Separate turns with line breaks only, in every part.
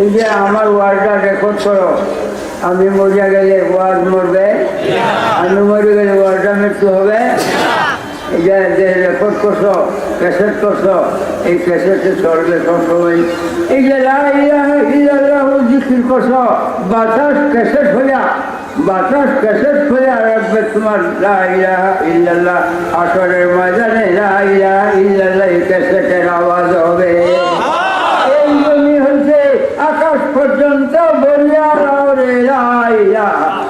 এই যে আমার ওয়ার্ডটা রেকর্ড করো আমি মরিয়া গেলে ওয়ার্ড মরবে, আমি মরে গেলে ওয়ার্ডটা মৃত্যু হবে। যে যে রেকর্ড করছ ক্যাসেট করছ, এই ক্যাসেটে চলবে সবসময়। এই যে জিকির করছ? বাতাস ক্যাসেট হইয়া, বাতাস ক্যাসেট হইয়া রাখবে তোমার ইল্লাল্লাহ, আসরের ময়দানে ইল্লাল্লাহ, এই বলিয়া রে লাইলা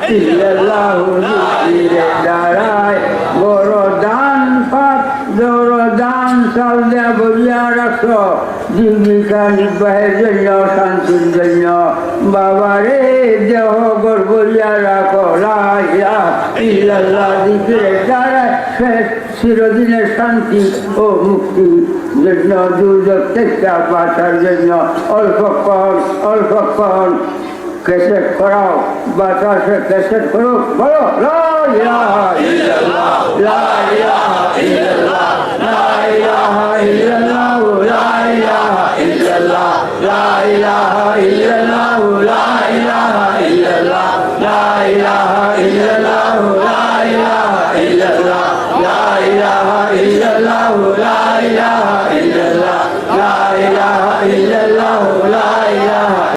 ইল্লাল্লাহু জিকিরে দাঁড়ায়। বড় দান পাত বড় দান চাল দেয়া বলিয়া রাখো। জীবিকা নির্বাহের জন্য, শান্তির জন্য। বাবারে, দেহ গর বলিয়া রাখো। লাইলা ইল্লাল্লাহ জিকিরে দাঁড়ায়। চিরদিনের শান্তি ও মুক্তি জন্য, দুর্যোগ থেকে বাঁচার জন্য। অল্পক্ষণ অল্পক্ষণ ক্যাসেট করাও বাতাসে ক্যাসেট করো বলো لا إله إلا الله لا إله إلا الله لا